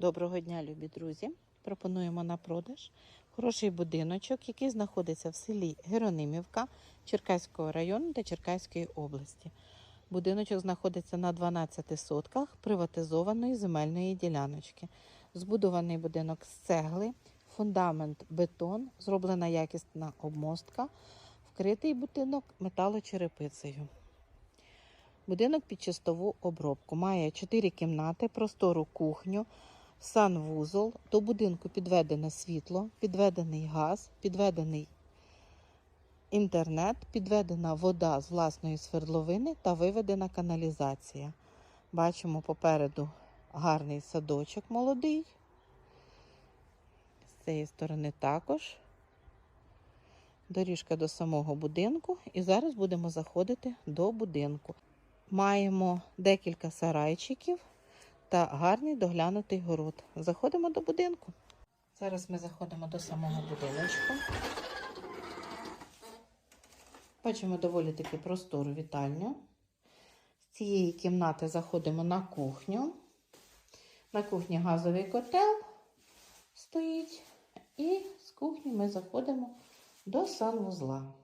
Доброго дня, любі друзі! Пропонуємо на продаж хороший будиночок, який знаходиться в селі Геронимівка Черкаського району та Черкаської області. Будиночок знаходиться на 12 сотках приватизованої земельної діляночки. Збудований будинок з цегли, фундамент бетон, зроблена якісна обмостка, вкритий будинок металочерепицею. Будинок під чистову обробку. Має 4 кімнати, простору кухню, санвузол. До будинку підведене світло, підведений газ, підведений інтернет, підведена вода з власної свердловини та виведена каналізація. Бачимо попереду гарний садочок молодий. З цієї сторони також. Доріжка до самого будинку. І зараз будемо заходити до будинку. Маємо декілька сарайчиків та гарний доглянутий город. Заходимо до будинку. Зараз ми заходимо до самого будиночку. Бачимо доволі таки простору вітальню. З цієї кімнати заходимо на кухню. На кухні газовий котел стоїть. І з кухні ми заходимо до санвузла.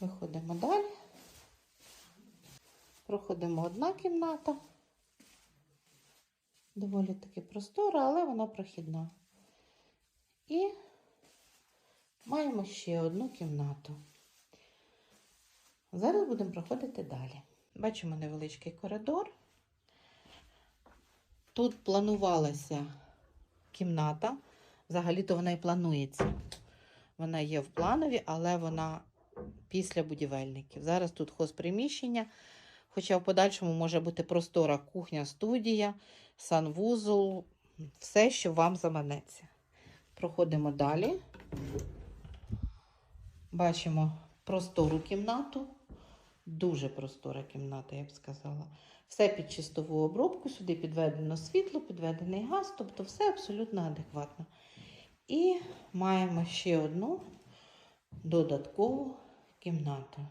Виходимо далі. Проходимо одна кімната. Доволі таки простора, але вона прохідна. І маємо ще одну кімнату. Зараз будемо проходити далі. Бачимо невеличкий коридор. Тут планувалася кімната. Взагалі-то вона і планується. Вона є в планові, але вона після будівельників. Зараз тут хозприміщення, хоча в подальшому може бути простора кухня, студія, санвузол, все, що вам заманеться. Проходимо далі. Бачимо простору кімнату. Дуже простора кімната, я б сказала. Все під чистову обробку, сюди підведено світло, підведений газ, тобто все абсолютно адекватно. І маємо ще одну додаткову кімнату.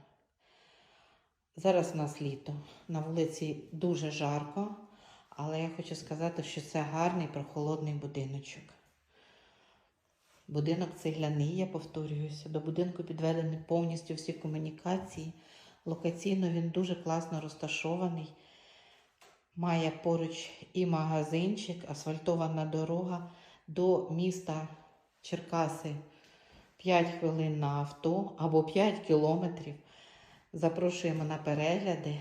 Зараз у нас літо. На вулиці дуже жарко, але я хочу сказати, що це гарний прохолодний будиночок. Будинок цегляний, я повторююся. До будинку підведені повністю всі комунікації. Локаційно він дуже класно розташований. Має поруч і магазинчик, асфальтована дорога до міста Черкаси 5 хвилин на авто або 5 кілометрів. Запрошуємо на перегляди.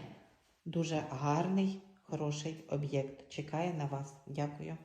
Дуже гарний, хороший об'єкт. Чекає на вас. Дякую.